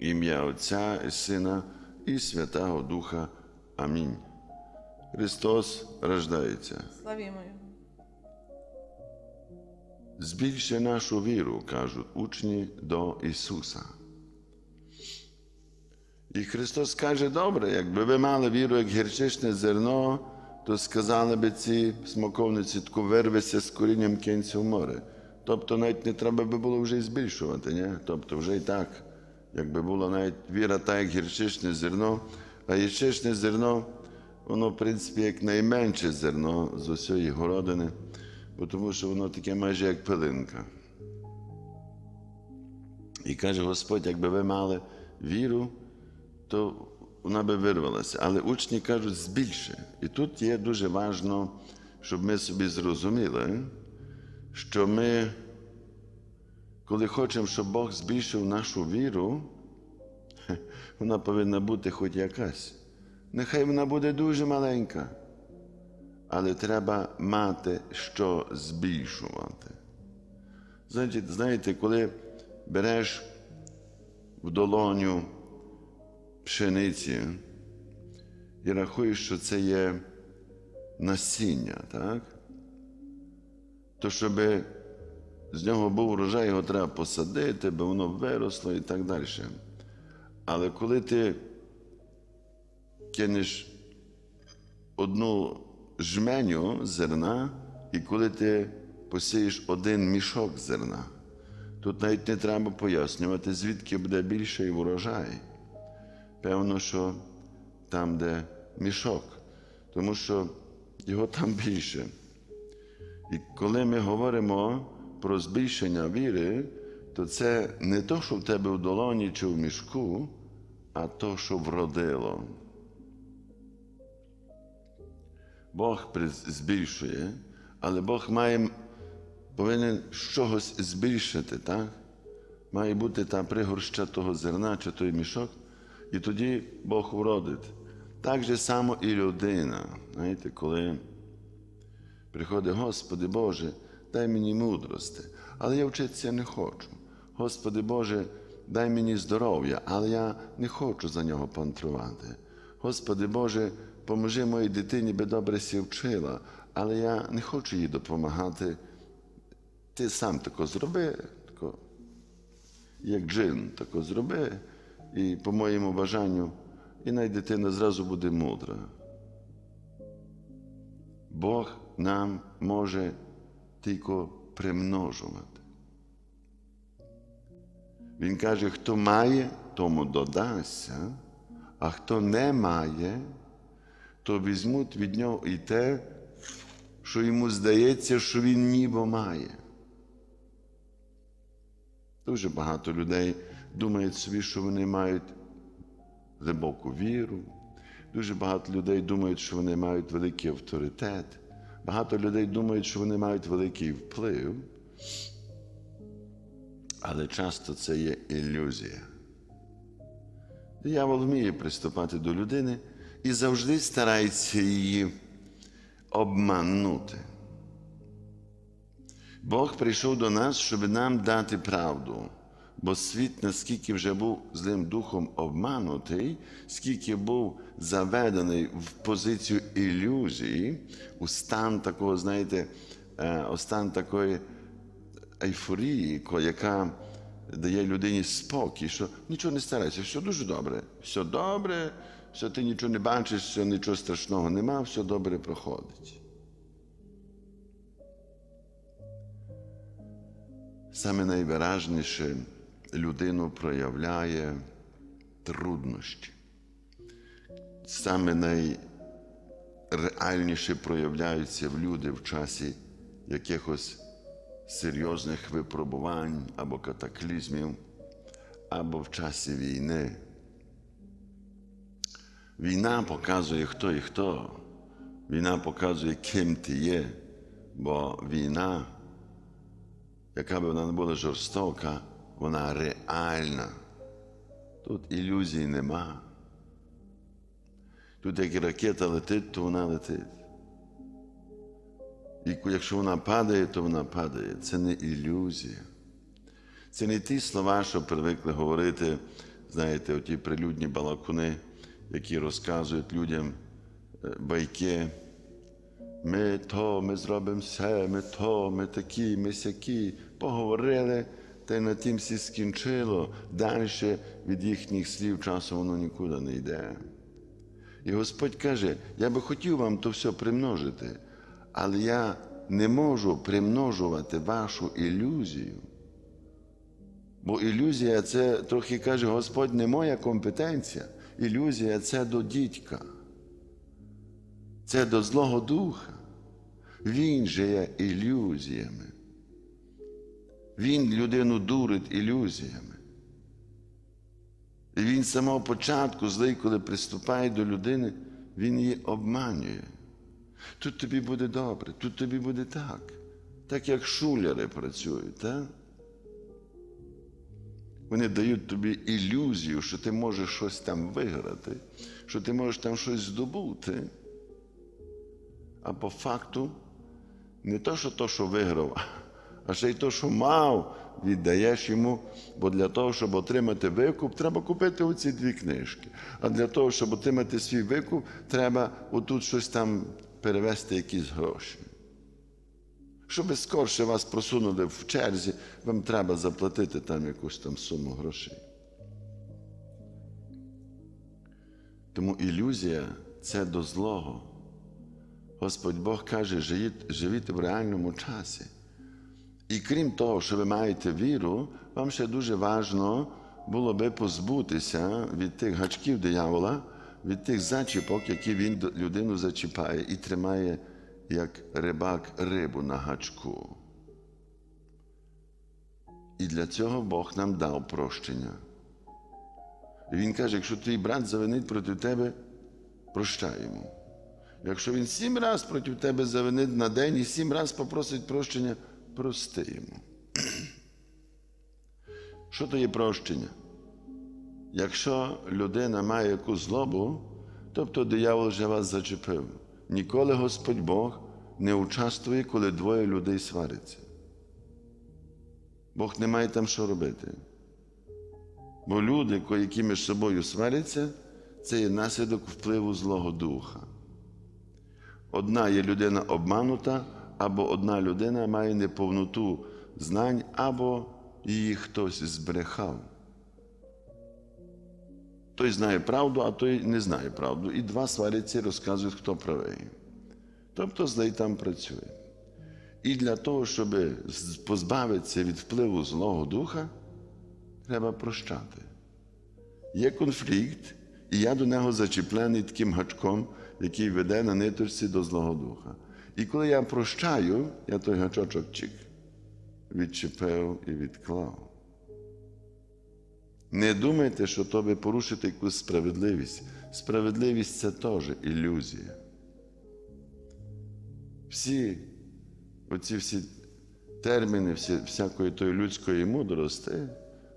ім'я Отця і Сина і Святого Духа. Амінь. Христос рождається. Славімо Його. Збільши нашу віру, кажуть учні до Ісуса. І Христос каже, добре, якби ви мали віру, як гірчичне зерно, то сказали би ці смоковниці, таку вирвися з корінням кінця в море. Тобто навіть не треба би було вже і збільшувати, ні? тобто вже і так, якби була навіть віра так, як гірчичне зерно, а гірчичне зерно, воно, в принципі, як найменше зерно з усієї городини, бо тому що воно таке майже як пилинка. І каже Господь, якби ви мали віру, то вона би вирвалася. Але учні кажуть збільше. І тут є дуже важливо, щоб ми собі зрозуміли, що ми, коли хочемо, щоб Бог збільшив нашу віру, вона повинна бути хоч якась. Нехай вона буде дуже маленька, але треба мати що збільшувати. Знаєте, знаєте, коли береш в долоню пшениці і рахуєш, що це є насіння, так? То щоб з нього був урожай, його треба посадити, бо воно виросло і так далі. Але коли ти кинеш одну жменю зерна, і коли ти посієш один мішок зерна, тут навіть не треба пояснювати, звідки буде більший урожай. Певно, що там, де мішок, тому що його там більше. І коли ми говоримо про збільшення віри, то це не то, що в тебе в долоні чи в мішку, а то, що вродило. Бог збільшує, але Бог має, повинен чогось збільшити, так? Має бути та пригорща того зерна чи той мішок, і тоді Бог вродить. Так же само і людина. Знаєте, коли приходить, Господи Боже, дай мені мудрости, але я вчитися не хочу. Господи Боже, дай мені здоров'я, але я не хочу за нього пантрувати. Господи Боже, поможи моїй дитині, би добре сі вчила, але я не хочу їй допомагати. Ти сам тако зроби, тако, як джин, тако зроби, і по моєму бажанню, і най дитина зразу буде мудра. Бог нам може тільки примножувати. Він каже, хто має, тому додасться, а хто не має, то візьмуть від нього і те, що йому здається, що він ніби має. Дуже багато людей думають собі, що вони мають глибоку віру. Дуже багато людей думають, що вони мають великий авторитет. Багато людей думають, що вони мають великий вплив. Але часто це є ілюзія. Диявол вміє приступати до людини і завжди старається її обманути. Бог прийшов до нас, щоб нам дати правду. Бо світ, наскільки вже був злим духом обманутий, скільки був заведений в позицію ілюзії, у стан такого, знаєте, е, у стан такої ейфорії, яка дає людині спокій, що нічого не старайся, все дуже добре, все добре, все ти нічого не бачиш, все нічого страшного нема, все добре проходить. Саме найвиражніше людину проявляє труднощі. Саме найреальніше проявляються в люди в часі якихось серйозних випробувань або катаклізмів, або в часі війни. Війна показує, хто і хто. Війна показує, ким ти є, бо війна яка б вона не була жорстока, вона реальна. Тут ілюзій нема. Тут як ракета летить, то вона летить. І якщо вона падає, то вона падає. Це не ілюзія. Це не ті слова, що привикли говорити знаєте, оті прилюдні балакуни, які розказують людям е, байки. Ми то, ми зробимо все, ми то, ми такі, ми сякі. Поговорили, та й на тім всі скінчило. Далі від їхніх слів часом воно нікуди не йде. І Господь каже: я би хотів вам то все примножити, але я не можу примножувати вашу ілюзію. Бо ілюзія це трохи каже Господь, не моя компетенція. Ілюзія це до дідька. Це до Злого Духа. Він же є ілюзіями. Він людину дурить ілюзіями. І він з самого початку, злий, коли приступає до людини, він її обманює. Тут тобі буде добре, тут тобі буде так. Так як шуляри працюють, так? Вони дають тобі ілюзію, що ти можеш щось там виграти, що ти можеш там щось здобути. А по факту не то, що то, що виграв, а ще й то, що мав, віддаєш йому. Бо для того, щоб отримати викуп, треба купити оці дві книжки. А для того, щоб отримати свій викуп, треба отут щось там перевести якісь гроші. Щоб скорше вас просунули в черзі, вам треба заплатити там якусь там суму грошей. Тому ілюзія це до злого. Господь Бог каже, живіть, в реальному часі. І крім того, що ви маєте віру, вам ще дуже важливо було би позбутися від тих гачків диявола, від тих зачіпок, які він людину зачіпає і тримає, як рибак рибу на гачку. І для цього Бог нам дав прощення. І Він каже, якщо твій брат завинить проти тебе, прощай йому. Якщо він сім разів проти тебе завинить на день і сім разів попросить прощення, прости йому. Що то є прощення? Якщо людина має якусь злобу, тобто диявол вже вас зачепив. Ніколи Господь Бог не участвує, коли двоє людей сваряться. Бог не має там що робити. Бо люди, які між собою сваряться, це є наслідок впливу Злого Духа. Одна є людина обманута, або одна людина має неповноту знань, або її хтось збрехав. Той знає правду, а той не знає правду. І два сваряться і розказують, хто правий. Тобто злий там працює. І для того, щоб позбавитися від впливу Злого Духа, треба прощати. Є конфлікт, і я до нього зачіплений таким гачком, який веде на ниточці до Злого Духа. І коли я прощаю, я той гачочок чик відчепив і відклав. Не думайте, що то ви порушите якусь справедливість. Справедливість це теж ілюзія. Всі оці всі терміни, всі, всякої тої людської мудрості,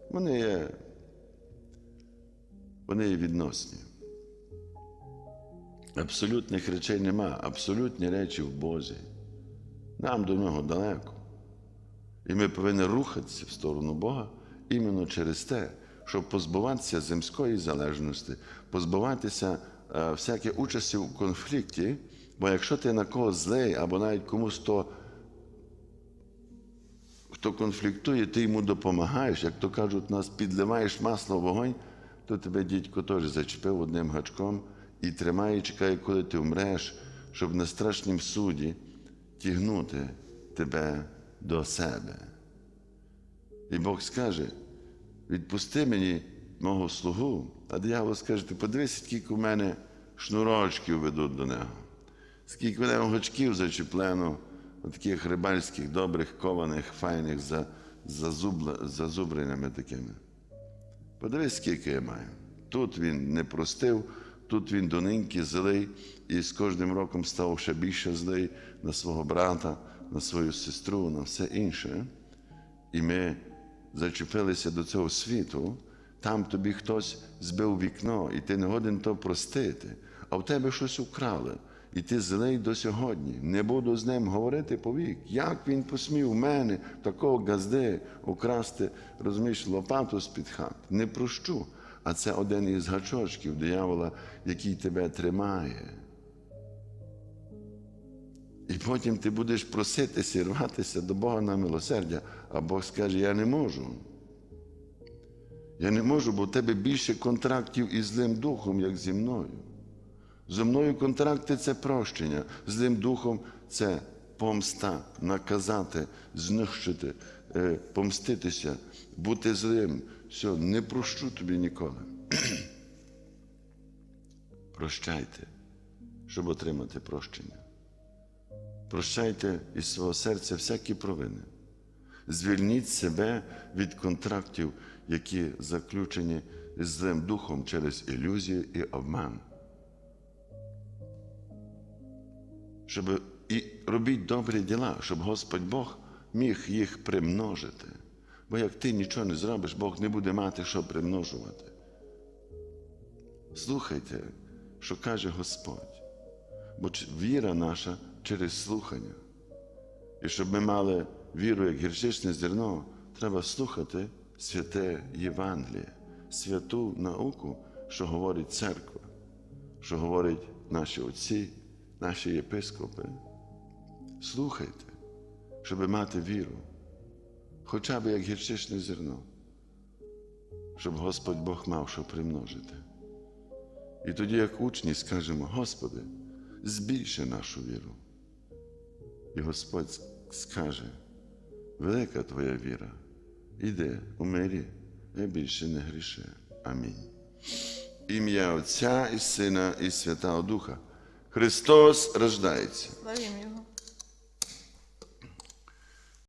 вони є, вони є відносні. Абсолютних речей нема, абсолютні речі в Бозі. Нам до нього далеко. І ми повинні рухатися в сторону Бога іменно через те, щоб позбуватися земської залежності, позбуватися е, всякої участі у конфлікті. Бо якщо ти на когось злий, або навіть комусь то, хто конфліктує, ти йому допомагаєш, як то кажуть, нас підливаєш масло в вогонь, то тебе дідько теж зачепив одним гачком і тримає, чекає, коли ти вмреш, щоб на страшнім суді тягнути тебе до себе. І Бог скаже: відпусти мені мого слугу, а диявол скаже, ти подивись, скільки в мене шнурочків ведуть до нього, скільки в мене гачків зачеплено, таких рибальських, добрих, кованих, файних, за, зазубла- зазубреними такими. Подивись, скільки я маю. Тут він не простив, тут він доненький, злий, і з кожним роком став ще більше злий на свого брата, на свою сестру, на все інше. І ми зачепилися до цього світу, там тобі хтось збив вікно, і ти не годен то простити, а в тебе щось украли. І ти злий до сьогодні. Не буду з ним говорити повік. Як він посмів в мене такого газди украсти, розумієш, лопату з-під хат? Не прощу. А це один із гачочків диявола, який тебе тримає. І потім ти будеш проситися рватися до Бога на милосердя, а Бог скаже: Я не можу. Я не можу, бо в тебе більше контрактів із злим духом, як зі мною. Зі мною контракти це прощення, злим духом це помста, наказати, знищити, помститися, бути злим. Все, не прощу тобі ніколи. Прощайте, щоб отримати прощення. Прощайте із свого серця всякі провини. Звільніть себе від контрактів, які заключені з злим духом через ілюзію і обман. Щоб і робіть добрі діла, щоб Господь Бог міг їх примножити. Бо як ти нічого не зробиш, Бог не буде мати що примножувати. Слухайте, що каже Господь, бо віра наша через слухання. І щоб ми мали віру як гірчичне зерно, треба слухати святе Євангеліє, святу науку, що говорить церква, що говорять наші отці, наші єпископи. Слухайте, щоб мати віру, хоча б як гірчичне зерно, щоб Господь Бог мав що примножити. І тоді, як учні, скажемо, Господи, збільши нашу віру. І Господь скаже, велика твоя віра, іди у мирі, я більше не гріши. Амінь. Ім'я Отця і Сина, і Святого Духа. Христос рождається. Славім Його.